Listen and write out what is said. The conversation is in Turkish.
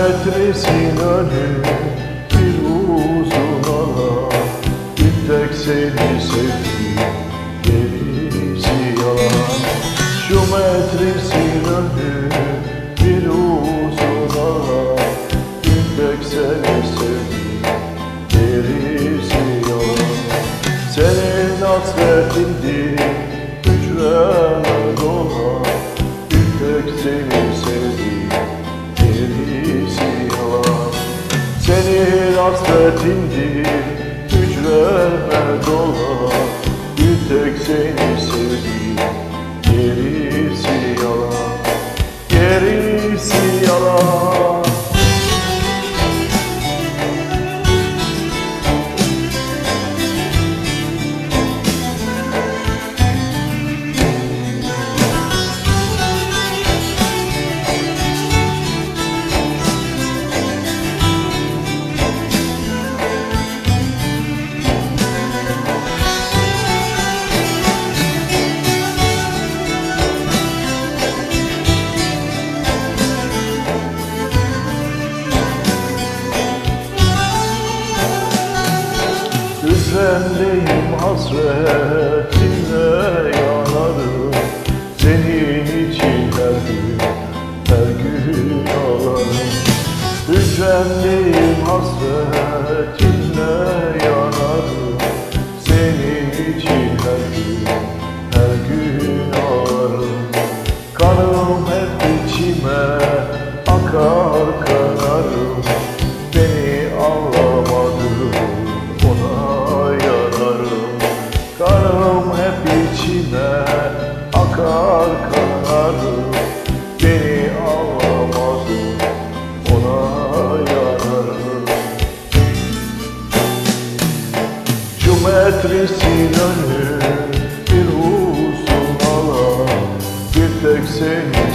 metresin önü bir uzun alan Bir tek seni sevdim gerisi yalan Şu metresin önü bir uzun alan Bir tek seni sevdim gerisi yalan Senin hasretindir hücreme dolan Bir tek seni sevdim hasretindir hücreme dolan Bir tek seni sevdim Hüzrendeyim hasretinle yanarım. Senin için her gün, her gün ağlarım. Hüzrendeyim hasretinle yanarım. Senin için her gün, kanarım Beni anlamadın ona yanarım Şu metresin önü bir uzun alan Bir tek seni